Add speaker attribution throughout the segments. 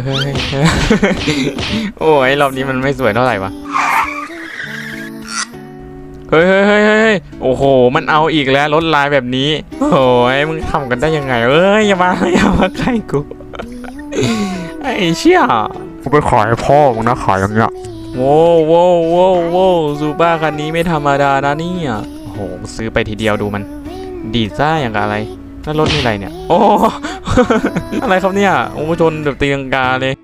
Speaker 1: ยเฮ้ยเฮ้ยเฮ้ยโอ้ยรอบนี้มันไม่สวยเท่าไหร่วะเฮ้ยเฮ้ยเฮ้ยเฮ้ยโอ้โห มันเอาอีกแล้วรถลายแบบนี้โอ้ยมึงทำกันได้ยังไงเอ้ยอย่ามาอย่ามาใกล้กูไอ้เชี่ย
Speaker 2: กูไปขายให้พ่อมึงนะขายอย่างเงี้ย
Speaker 1: โว้วโว้วโว้วโว้วซูบ้าคันนี้ไม่ธรรมดานะเนี่ยโอ้โหซื้อไปทีเดียวดูมัน ดีดซ่าอย่างกับอะไรนั่นรถนี่อะไรเนี่ย โอ้ อะไรครับเนี่ยโอ้ชนแบบตีลังกาเลย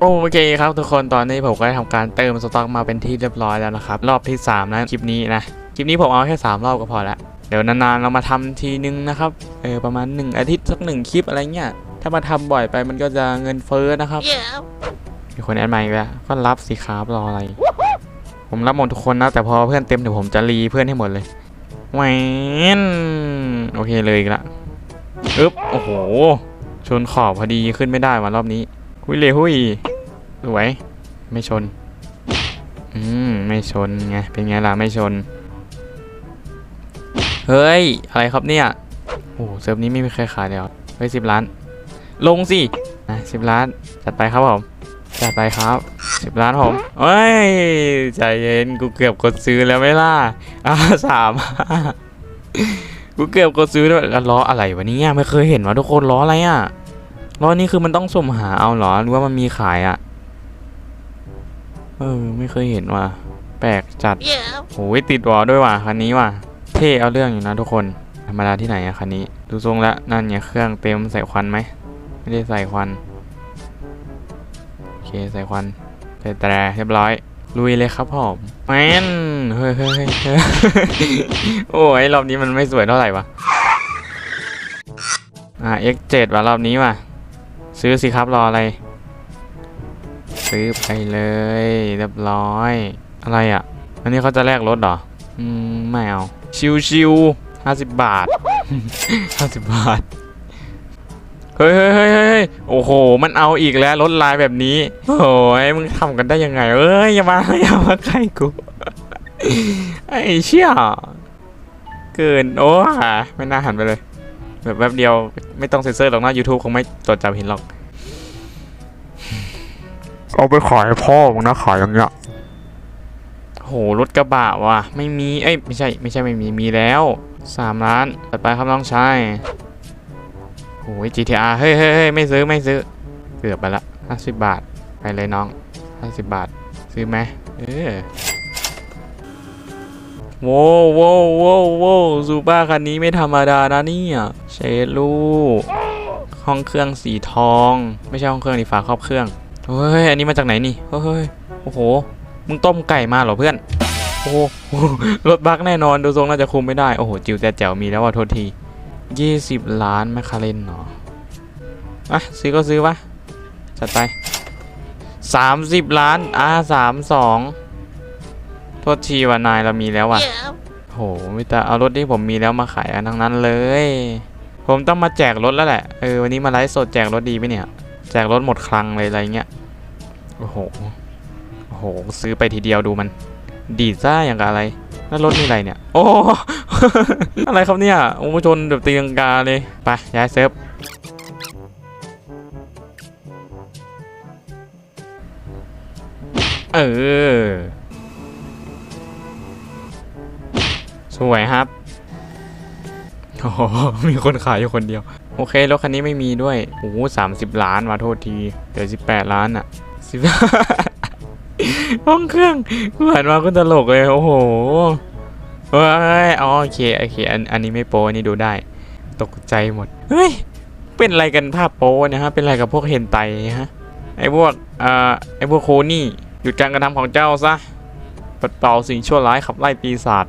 Speaker 1: โอเคครับทุกคนตอนนี้ผมก็ได้ทำการเติมสต็อกมาเป็นที่เรียบร้อยแล้วนะครับ รอบที่ 3 นะคลิปนี้นะ คลิปนี้ผมเอาแค่ 3 รอบก็พอละเดี๋ยวนานๆเรามาทำทีนึงนะครับเออประมาณ 1 อาทิตย์สักหนึ่งคลิปอะไรเงี้ยถ้ามาทำบ่อยไปมันก็จะเงินเฟ้อนะครับ yeah. มีคนแอดมาอีกแล้ว ก็รับสิครับรออะไร ผมรับหมดทุกคนนะ แต่พอเพื่อนเต็มเดี๋ยวผมจะรีเพื่อนให้หมดเลยแหวนโอเคเลยอีกละอึ๊บ โอ้โห ชนขอบพอดีขึ้นไม่ได้วันรอบนี้ หุยเลยหุยสวย ไม่ชน อืม ไม่ชนไง เป็นไงล่ะ ไม่ชน เฮ้ย อะไรครับเนี่ย โอ้เซิร์ฟนี้ไม่มีใครขายแล้วเฮ้ยสิบล้าน ลงสิอะสิบล้าน จัดไปครับผม จัดไปครับสิบล้านผมเฮ้ย ใจเย็น กูเกือบกดซื้อแล้วไหม่ล่ะอ่าสามกูเกือบกดซื้อด้วยแล้วล้ออะไรวะเนี่ยไม่เคยเห็นวะทุกคนล้ออะไรอะล้อนี้คือมันต้องสุ่มหาเอาเหรอหรือว่ามันมีขายอะ เออ ไม่เคยเห็นว่ะ แปลกจัดโอ้ยติดวอลด้วยว่ะคันนี้ว่ะ เท่เอาเรื่องอยู่นะทุกคน ธรรมดาที่ไหนอะคันนี้ ดูทรงแล้วนั่นเนี่ยเครื่องเต็มใส่ควันไหม ไม่ได้ใส่ควันโอเค ใส่ควันใส่แตรเรียบร้อย ลุยเลยครับผมแมนเฮ้ยเฮ้ยเฮ้ยโอ้ยรอบนี้มันไม่สวยเท่าไหร่วะอ่า X7 ว่ะรอบนี้ว่ะ ซื้อสิครับรออะไร ซื้อไปเลยเรียบร้อย อะไรอะ อันนี้เขาจะแลกรถเหรอ อืม ไม่เอา ชิวชิวห้าสิบบาทห้าสิบบาท เฮ้ยเฮ้ยเฮ้ยเฮ้ยโอ้โห มันเอาอีกแล้วรถลายแบบนี้ โอ้ยมึงทำกันได้ยังไงเอ้ยอย่ามาอย่ามาใกล้กู ไอ้เชี่ยเกิน โอ้ไม่น่าหันไปเลย แบบแป๊บเดียวไม่ต้องเซ็นเซอร์หรอกนะ YouTube คงไม่ตรวจจับเห็นหรอก
Speaker 2: เอาไปขายให้พ่อมึงนะขายอย่างเงี้ย
Speaker 1: โหรถกระบะว่ะ ไม่มี เอ้ยไม่ใช่ไม่ใช่ไม่มีมีแล้วสามล้านตัดไปครับน้องชาย โอ้ย GTR เฮ้ยเฮ้ยเฮ้ยไม่ซื้อไม่ซื้อ เกือบไปละห้าสิบบาท ไปเลยน้องห้าสิบบาท ซื้อไหมเออโว้โว้โว้โว้ซูบ้าคันนี้ไม่ธรรมดานะเนี่ยเชดลูห้องเครื่องสีทอง ไม่ใช่ห้องเครื่องนี่ฝาครอบเครื่องเฮ้ยอันนี้มาจากไหนนี่เฮ้ยโอ้โหมึงต้มไก่มาเหรอเพื่อน โอ้โหรถบักแน่นอนดูทรงน่าจะคุมไม่ได้ โอ้โหจิวแต่แจ๋วมีแล้วว่ะโทษที ยี่สิบล้านแมคคาเรนเหรออะซื้อก็ซื้อวะจัดไปสามสิบล้านอ่าสามสองโทษทีว่ะนายเรามีแล้วว่ะโหมิแต่เอารถที่ผมมีแล้วมาขายกันทั้งนั้นเลย ผมต้องมาแจกรถแล้วแหละ เออวันนี้มาไลฟ์สดแจกรถดีไหมเนี่ย แจกรถหมดคลังเลยอะไรเงี้ย โอ้โห โอ้โห ซื้อไปทีเดียวดูมัน ดีดซ่าอย่างกับอะไร นั่นรถนี่อะไรเนี่ย โอ้ อะไรครับเนี่ยโอ้ชนแบบตีลังกาเลย ไป ย้ายเซิร์ฟเออ สวยครับโอ้มีคนขายอยู่คนเดียว โอเค รถคันนี้ไม่มีด้วย โอ้สามสิบล้านมาโทษที เดี๋ยวสิบแปดล้านอะสิบ ห้องเครื่องกูหันมาก็ตลกเลยโอ้โหเฮ้ยอ๋อโอเคโอเคอันอันนี้ไม่โป้อันนี่ดูได้ ตกใจหมดเฮ้ยเป็นอะไรกันภาพโป้เนะฮะเป็นอะไรกับพวกเฮนไตฮะไอ้พวกอ่าไอ้พวกโคนี่หยุดการกระทำของเจ้าซะปัดเป่าสิ่งชั่วร้ายขับไล่ปีศาจ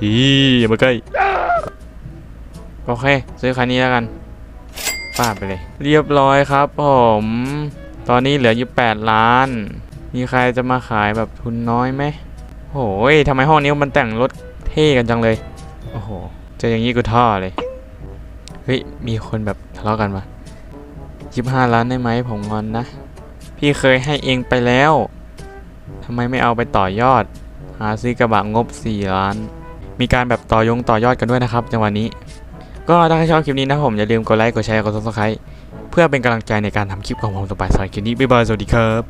Speaker 1: ดีอย่ามาใกล้โอเคซื้อคันนี้แล้วกันป้าไปเลย เรียบร้อยครับผม ตอนนี้เหลืออยู่ 8 ล้าน มีใครจะมาขายแบบทุนน้อยไหมโอ้ยทำไมห้องนี้มันแต่งรถเท่กันจังเลย โอ้โห เจออย่างนี้กูท่อเลย เฮ้ย มีคนแบบทะเลาะกันปะยิบห้าล้านได้ไหมผมงอนนะ พี่เคยให้เองไปแล้ว ทำไมไม่เอาไปต่อยอด หาซื้อกระบะงบ 4 ล้าน มีการแบบต่อยงต่อยอดกันด้วยนะครับ จังหวะนี้ ก็ถ้าใครชอบคลิปนี้นะผมอย่าลืมกดไลค์ กดแชร์ กด subscribe พื่อเป็นกำลังใจในการทำคลิปของผมต่อไปสำหรับคลิปนี้บ๊ายบายสวัสดีครับ